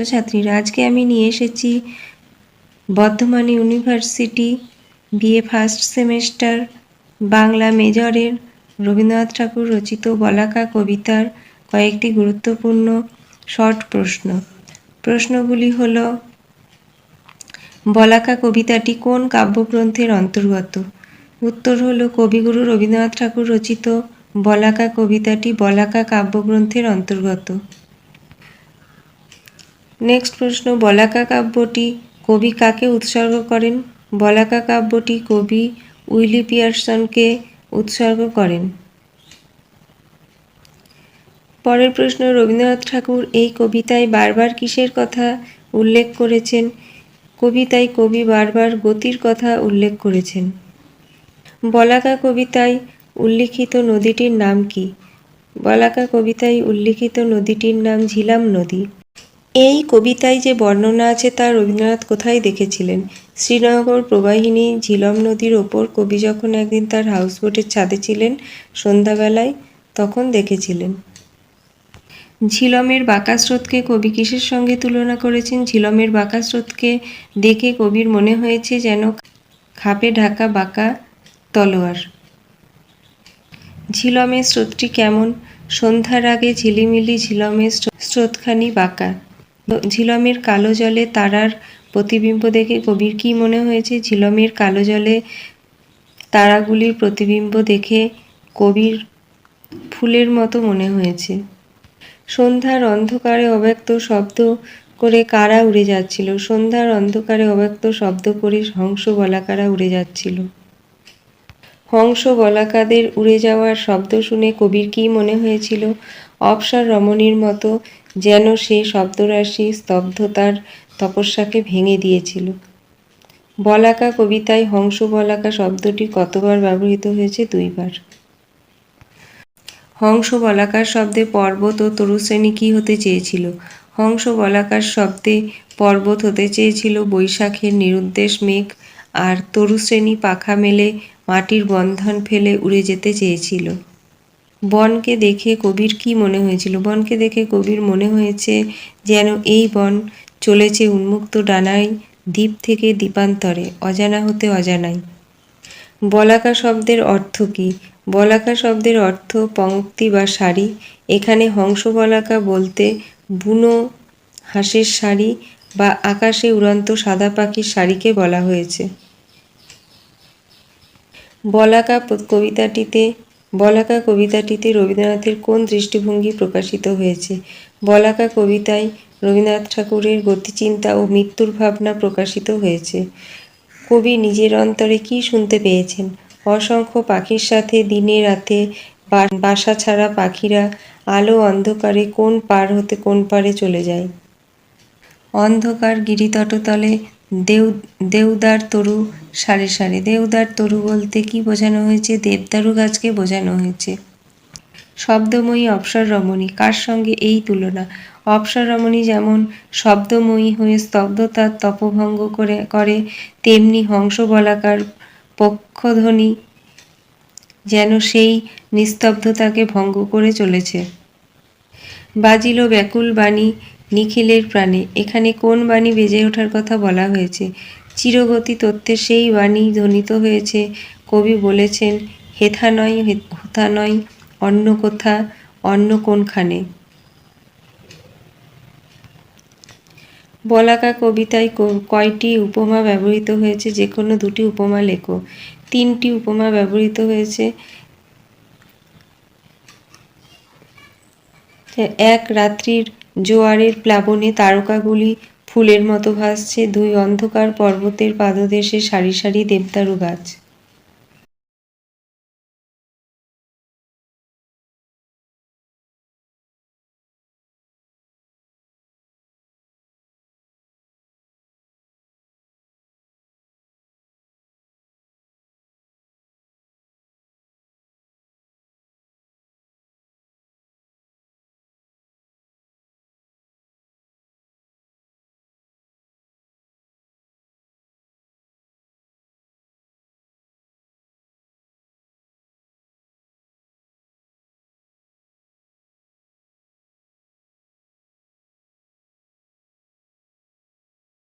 ছাত্রছাত্রীরা, আজকে আমি নিয়ে এসেছি Bardhaman university BA first semester Bangla মেজরের Rabindranath Thakur রচিত বলাকা কবিতার কয়েকটি গুরুত্বপূর্ণ শর্ট প্রশ্ন। প্রশ্নগুলি হল, বলাকা কবিতাটি কোন কাব্যগ্রন্থের অন্তর্গত? উত্তর হল, কবিগুরু রবীন্দ্রনাথ ঠাকুর রচিত বলাকা কবিতাটি বলাকা কাব্যগ্রন্থের অন্তর্গত। নেক্সট প্রশ্ন, বলাকা কাব্যটি কবি কাকে উৎসর্গ করেন? বলাকা কাব্যটি কবি উইলি পিয়ারসনকে উৎসর্গ করেন। পরের প্রশ্ন, রবীন্দ্রনাথ ঠাকুর এই কবিতায় বারবার কিসের কথা উল্লেখ করেছেন? কবিতায় কবি বারবার গতির কথা উল্লেখ করেছেন। বলাকা কবিতায় উল্লিখিত নদীটির নাম কি? বলাকা কবিতায় উল্লিখিত নদীটির নাম ঝিলাম নদী। এই কবিতায় যে বর্ণনা আছে তা রবীন্দ্রনাথ কোথায় দেখেছিলেন? শ্রীনগর প্রবাহিনী ঝিলম নদীর ওপর কবি যখন একদিন তার হাউসবোটের ছাদে ছিলেন সন্ধ্যাবেলায়, তখন দেখেছিলেন। ঝিলমের বাঁকা স্রোতকে কবি কিসের সঙ্গে তুলনা করেছেন? ঝিলমের বাঁকা স্রোতকে দেখে কবির মনে হয়েছে যেন খাপে ঢাকা বাঁকা তলোয়ার। ঝিলমের স্রোতটি কেমন? সন্ধ্যার আগে ঝিলিমিলি ঝিলমের স্রোতখানি বাঁকা। ঝিলমের কালো জলে তারার প্রতিবিম্ব দেখে কবির কি মনে হয়েছে? ঝিলমের কালো জলে তারাগুলির প্রতিবিম্ব দেখে কবির ফুলের মতো মনে হয়েছে। সন্ধ্যার অন্ধকারে অব্যক্ত শব্দ করে কারা উড়ে যাচ্ছিল? সন্ধ্যার অন্ধকারে অব্যক্ত শব্দ করে হংস বলাকারা উড়ে যাচ্ছিল। হংস বলাকাদের উড়ে যাওয়ার শব্দ শুনে কবির কি মনে হয়েছিল? অপসার রমণীর মতো যেন সে শব্দরাশি স্তব্ধতার তপস্যাকে ভেঙে দিয়েছিল। বলাকা কবিতায় হংস বলাকা শব্দটি কতবার ব্যবহৃত হয়েছে দুইবার। হংস বলাকার শব্দে পর্বত ও তরুশ্রেণী কী হতে চেয়েছিল? হংস বলাকার শব্দে পর্বত হতে চেয়েছিল বৈশাখের নিরুদ্দেশ মেঘ আর তরুশ্রেণী পাখা মেলে মাটির বন্ধন ফেলে উড়ে যেতে চেয়েছিল। বনকে দেখে কবির কি মনে হয়েছিল? বনকে দেখে কবির মনে হয়েছে যেন এই বন চলেছে উন্মুক্ত ডানায়, দ্বীপ থেকে দ্বীপান্তরে, অজানা হতে অজানাই বলাকা শব্দের অর্থ কী? বলাকা শব্দের অর্থ পঙ্ক্তি বা শাড়ি এখানে হংস বলাকা বলতে বুনো হাঁসের শাড়ি বা আকাশে উড়ন্ত সাদা পাখির শাড়িকে বলা হয়েছে। বলাকা কবিতাটিতে বলাকা কবিতাটিতে রবীন্দ্রনাথের কোন দৃষ্টিভঙ্গি প্রকাশিত হয়েছে? বলাকা কবিতায় রবীন্দ্রনাথ ঠাকুরের গতিচিন্তা ও মৃত্যুর ভাবনা প্রকাশিত হয়েছে। কবি নিজের অন্তরে কি শুনতে পেয়েছেন? অসংখ্য পাখির সাথে দিনে রাতে বাসা ছাড়া পাখিরা আলো অন্ধকারে কোন পার হতে কোন পারে চলে যায়? অন্ধকার গিরিতটতলে দেউ, দেউদার তরু, সারে সারে। দেউদার তরু বলতে কি বোঝানো হয়েছে? দেবদারু গাছকে বোঝানো হয়েছে। শব্দময়ী অপসর রমণী কার সঙ্গে এই তুলনা? অপসর রমণী যেমন শব্দময়ী হয়ে স্তব্ধতার তপভঙ্গ করে করে, তেমনি হংস বলাকার পক্ষধ্বনি যেন সেই নিস্তব্ধতাকে ভঙ্গ করে চলেছে। বাজিল ব্যাকুল বাণী নিখিলের প্রাণে। এখানে কোন বাণী বেজে ওঠার কথা বলা হয়েছে? চিরগতি তত্ত্বে সেই বাণী ধ্বনিত হয়েছে। কবি বলেছেন, হেথা নয়, হোথা নয়, অন্য কোথা, অন্য কোনখানে? বলাকা কবিতায় কয়টি উপমা ব্যবহৃত হয়েছে? যে কোনো দুটি উপমা লেখো। তিনটি উপমা ব্যবহৃত হয়েছে। এক রাত্রির জোয়ারের প্লাবনে তারকাগুলি ফুলের মতো ভাসছে দুই অন্ধকার পর্বতের পাদদেশে সারি সারি দেবদারু গাছ।